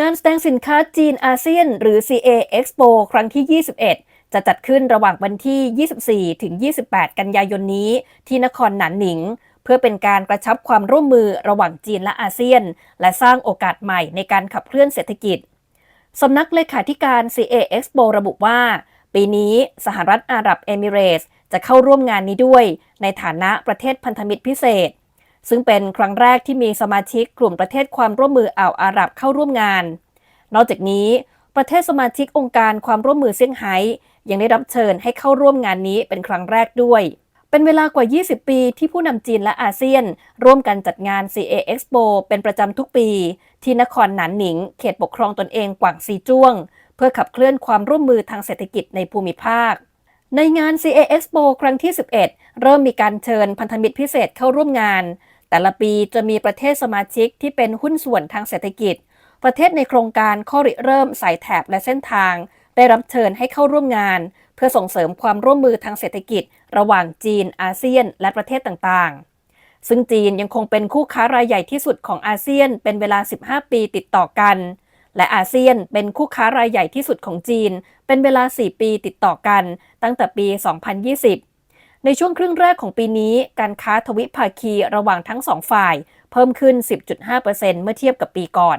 งานแสดงสินค้าจีนอาเซียน หรือ CA Expo ครั้งที่ 21 จะจัดขึ้นระหว่างวันที่ 24 ถึง 28 กันยายนนี้ ที่นครหนานหนิง เพื่อเป็นการกระชับความร่วมมือระหว่างจีนและอาเซียน และสร้างโอกาสใหม่ในการขับเคลื่อนเศรษฐกิจ สำนักเลขาธิการ CA Expo ระบุว่า ปีนี้สหรัฐอาหรับเอมิเรตส์จะเข้าร่วมงานนี้ด้วย ในฐานะประเทศพันธมิตรพิเศษ ซึ่งเป็นครั้งแรกที่มีสมาชิกกลุ่มประเทศความร่วมมืออ่าวอาหรับเข้าร่วมงาน นอกจากนี้ ประเทศสมาชิกองค์การความร่วมมือเซี่ยงไฮ้ยังได้รับเชิญให้เข้าร่วมงานนี้เป็นครั้งแรกด้วย เป็นเวลากว่า 20 ปีที่ผู้นำจีนและอาเซียน ร่วมกันจัดงาน CA Expo เป็นประจำทุกปี ที่นครหนานหนิง เขตปกครองตนเองกวางซีจ้วง เพื่อขับเคลื่อนความร่วมมือทางเศรษฐกิจในภูมิภาค ในงาน CA Expo ครั้งที่ 11 เริ่มมีการเชิญพันธมิตรพิเศษเข้าร่วมงาน แต่ละปีจะมีประเทศสมาชิกที่เป็นหุ้นส่วนทางเศรษฐกิจ ประเทศในโครงการข้อริเริ่มสายแถบและเส้นทาง ได้รับเชิญให้เข้าร่วมงาน เพื่อส่งเสริมความร่วมมือทางเศรษฐกิจ ระหว่างจีน อาเซียน และประเทศต่างๆ ซึ่งจีนยังคงเป็นคู่ค้ารายใหญ่ที่สุดของอาเซียน เป็นเวลา 15 ปีติดต่อกัน และอาเซียนเป็นคู่ค้ารายใหญ่ที่สุดของจีน เป็นเวลา 4 ปีติดต่อกัน ตั้งแต่ปี 2020 ในช่วงครึ่งแรกของปีนี้ การค้าทวิภาคีระหว่างทั้งสองฝ่าย เพิ่มขึ้น 10.5%เมื่อเทียบกับปีก่อน